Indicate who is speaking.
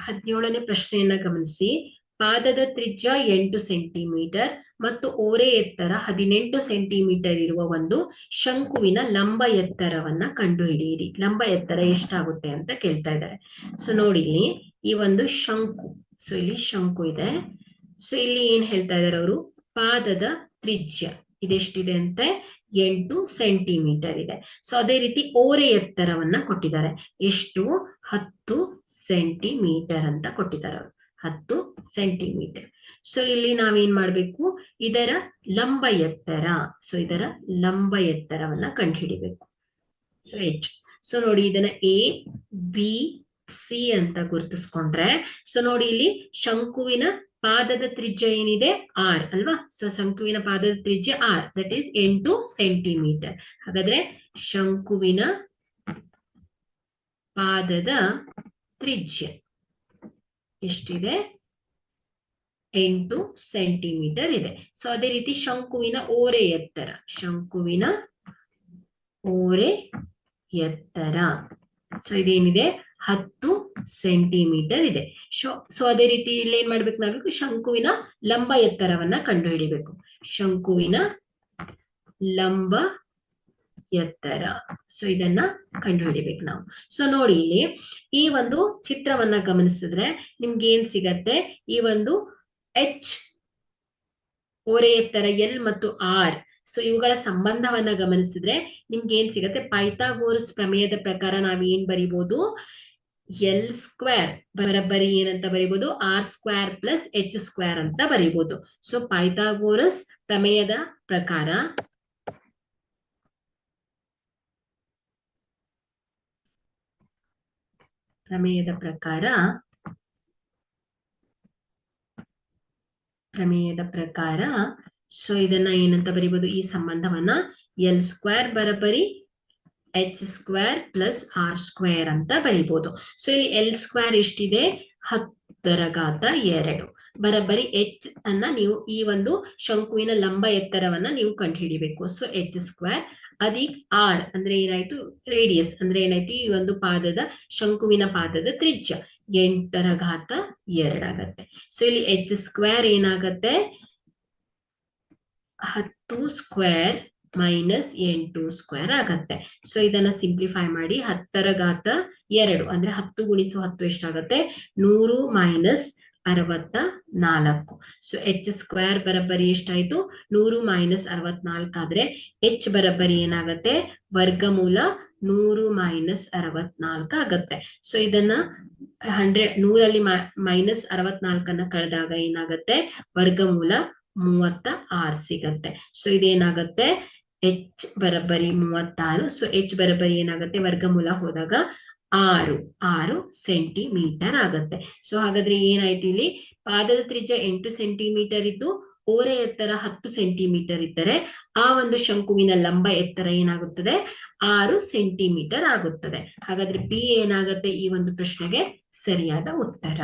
Speaker 1: ಹದಿನೇಳನೇ ಪ್ರಶ್ನೆಯನ್ನ ಗಮನಿಸಿ. ಪಾದದ ತ್ರಿಜ್ಯ ಎಂಟು ಸೆಂಟಿಮೀಟರ್ ಮತ್ತು ಓರೆ ಎತ್ತರ ಹದಿನೆಂಟು ಸೆಂಟಿಮೀಟರ್ ಇರುವ ಒಂದು ಶಂಕುವಿನ ಲಂಬ ಎತ್ತರವನ್ನ ಕಂಡುಹಿಡಿಯಿರಿ. ಲಂಬ ಎತ್ತರ ಎಷ್ಟಾಗುತ್ತೆ ಅಂತ ಕೇಳ್ತಾ ಇದ್ದಾರೆ. ಸೊ ನೋಡಿ ಇಲ್ಲಿ ಈ ಒಂದು ಶಂಕು. ಸೊ ಇಲ್ಲಿ ಶಂಕು ಇದೆ. ಸೊ ಇಲ್ಲಿ ಏನ್ ಹೇಳ್ತಾ ಇದ್ದಾರೆ ಅವರು? ಪಾದದ ತ್ರಿಜ್ಯ ಇದೆಷ್ಟಿದೆ ಅಂತೆ? ಎಂಟು ಸೆಂಟಿಮೀಟರ್ ಇದೆ. ಸೊ ಅದೇ ರೀತಿ ಓರೆ ಎತ್ತರವನ್ನ ಕೊಟ್ಟಿದ್ದಾರೆ. ಎಷ್ಟು? ಹತ್ತು ಸೆಂಟಿಮೀಟರ್ ಅಂತ ಕೊಟ್ಟಿದ್ದಾರೆ ಅವರು. ಹತ್ತು ಸೆಂಟಿಮೀಟರ್. ಸೊ ಇಲ್ಲಿ ನಾವೇನ್ ಮಾಡ್ಬೇಕು? ಇದರ ಲಂಬ ಎತ್ತರ. ಸೊ ಇದರ ಲಂಬ ಎತ್ತರವನ್ನ ಕಂಡುಹಿಡಿಬೇಕು. ಸೊ ಎಚ್ ಸೊ ನೋಡಿ ಇದನ್ನ ಎ ಬಿ ಸಿ ಅಂತ ಗುರುತಿಸ್ಕೊಂಡ್ರೆ. ಸೊ ನೋಡಿ ಇಲ್ಲಿ ಶಂಕುವಿನ ಪಾದದ ತ್ರಿಜ್ಯ ಏನಿದೆ? ಆರ್ ಅಲ್ವಾ? ಸೊ ಶಂಕುವಿನ ಪಾದದ ತ್ರಿಜ್ಯ ಆರ್ ದಟ್ ಈಸ್ ಎಂಟು ಸೆಂಟಿಮೀಟರ್ ಹಾಗಾದ್ರೆ ಶಂಕುವಿನ ಪಾದದ ತ್ರಿಜ್ಯ ಎಷ್ಟಿದೆ? ಎಂಟು ಸೆಂಟಿಮೀಟರ್ ಇದೆ. ಸೊ ಅದೇ ರೀತಿ ಶಂಕುವಿನ ಓರೆ ಎತ್ತರ. ಶಂಕುವಿನ ಓರೆ ಎತ್ತರ. ಸೊ ಇದೇನಿದೆ? ಹತ್ತು ಸೆಂಟಿಮೀಟರ್ ಇದೆ. ಶೋ, ಸೊ ಅದೇ ರೀತಿ ಇಲ್ಲಿ ಏನ್ ಮಾಡ್ಬೇಕು ನಾವೀಗ ಶಂಕುವಿನ ಲಂಬ ಎತ್ತರವನ್ನ ಕಂಡುಹಿಡಿಬೇಕು. ಶಂಕುವಿನ ಲಂಬ ಎತ್ತರ. ಸೊ ಇದನ್ನ ಕಂಡುಹಿಡಿಬೇಕು ನಾವು. ಸೊ ನೋಡಿ ಇಲ್ಲಿ ಈ ಒಂದು ಚಿತ್ರವನ್ನ ಗಮನಿಸಿದ್ರೆ ನಿಮ್ಗೆ ಏನ್ ಸಿಗತ್ತೆ? ಈ ಒಂದು ಎಚ್ ಓರೆ ಎತ್ತರ ಎಲ್ ಮತ್ತು ಆರ್ ಸೊ ಇವುಗಳ ಸಂಬಂಧವನ್ನ ಗಮನಿಸಿದ್ರೆ ನಿಮ್ಗೆ ಏನ್ ಸಿಗತ್ತೆ? ಪೈಥಾಗೋರಸ್ ಪ್ರಮೇಯದ ಪ್ರಕಾರ ನಾವ್ ಏನ್ ಬರಿಬಹುದು ಎಲ್ ಸ್ಕ್ವೇರ್ ಬರಬ್ಬರಿ ಏನಂತ ಬರಿಬಹುದು R square plus H square ಅಂತ ಬರಿಬಹುದು ಸೊ ಪೈಥಾಗೋರಸ್ ಪ್ರಮೇಯದ ಪ್ರಕಾರ ಪ್ರಮೇಯದ ಪ್ರಕಾರ ಪ್ರಮೇಯದ ಪ್ರಕಾರ ಸೊ ಇದನ್ನ ಏನಂತ ಬರಿಬಹುದು ಈ ಸಂಬಂಧವನ್ನ L square ಬರಬರಿ H square plus R square ಅಂತ ಬರಿಬಹುದು ಸೊ ಇಲ್ಲಿ ಎಲ್ ಸ್ಕ್ವೇರ್ ಎಷ್ಟಿದೆ? ಹತ್ತರ ಘಾತ ಎರಡು. ಬರಬರಿ ಎಚ್ ಅನ್ನ ನೀವು ಈ ಒಂದು ಶಂಕುವಿನ ಲಂಬ ಎತ್ತರವನ್ನ ನೀವು ಕಂಡುಹಿಡಿಬೇಕು. ಸೊ ಎಚ್ ಸ್ಕ್ವೇರ್ ಅದಿಕ್ ಆರ್ ಅಂದ್ರೆ ಏನಾಯ್ತು? ರೇಡಿಯಸ್ ಅಂದ್ರೆ ಏನಾಯ್ತು? ಈ ಒಂದು ಪಾದದ ಶಂಕುವಿನ ಪಾದದ ತ್ರಿಜ್ಯ. ಎಂಟರ ಘಾತ ಎರಡಾಗತ್ತೆ ಸೊ ಇಲ್ಲಿ ಎಚ್ ಸ್ಕ್ವೇರ್ ಏನಾಗತ್ತೆ? ಹತ್ತು ಸ್ಕ್ವೇರ್ ಮೈನಸ್ ಎಂಟು ಸ್ಕ್ವೇರ್ ಆಗತ್ತೆ. ಸೊ ಇದನ್ನ ಸಿಂಪ್ಲಿಫೈ ಮಾಡಿ ಹತ್ತರ ಘಾತ ಎರಡು, ಅಂದ್ರೆ ಹತ್ತು ಗುಣಿಸು ಹತ್ತು ಎಷ್ಟಾಗತ್ತೆ? ನೂರು ಮೈನಸ್ ಅರವತ್ತ ನಾಲ್ಕು. ಸೊ ಎಚ್ ಸ್ಕ್ವೇರ್ ಬರಬ್ಬರಿ ಎಷ್ಟಾಯ್ತು? ನೂರು ಮೈನಸ್ ಅರವತ್ನಾಲ್ಕು ಆದ್ರೆ ಎಚ್ ಬರಬ್ಬರಿ ಏನಾಗತ್ತೆ? ವರ್ಗಮೂಲ ನೂರು ಮೈನಸ್ ಅರವತ್ನಾಲ್ಕು ಆಗತ್ತೆ. ಸೊ ಇದನ್ನ ಹಂಡ್ರೆಡ್ ನೂರಲ್ಲಿ ಮೈನಸ್ ಅರವತ್ನಾಲ್ಕನ್ನ ಕಳೆದಾಗ ಏನಾಗತ್ತೆ? ವರ್ಗಮೂಲ ಮೂವತ್ತ ಆರ್ ಸಿಗತ್ತೆ. ಸೊ ಇದೇನಾಗತ್ತೆ? ಎಚ್ ಬರಬ್ಬರಿ ಮೂವತ್ತಾರು. ಸೊ ಎಚ್ ಬರಬ್ಬರಿ ಏನಾಗುತ್ತೆ? ವರ್ಗಮೂಲ ಹೋದಾಗ ಆರು. ಆರು ಸೆಂಟಿಮೀಟರ್ ಆಗತ್ತೆ. ಸೊ ಹಾಗಾದ್ರೆ ಏನಾಯ್ತು ಇಲ್ಲಿ? ಪಾದದ ತ್ರಿಜ್ಯ ಎಂಟು ಸೆಂಟಿಮೀಟರ್ ಇದ್ದು ಓರೆ ಎತ್ತರ ಹತ್ತು ಸೆಂಟಿಮೀಟರ್ ಇದ್ದರೆ ಆ ಒಂದು ಶಂಕುವಿನ ಲಂಬ ಎತ್ತರ ಏನಾಗುತ್ತದೆ? ಆರು ಸೆಂಟಿಮೀಟರ್ ಆಗುತ್ತದೆ. ಹಾಗಾದ್ರೆ ಬಿ ಏನಾಗತ್ತೆ? ಈ ಒಂದು ಪ್ರಶ್ನೆಗೆ ಸರಿಯಾದ ಉತ್ತರ.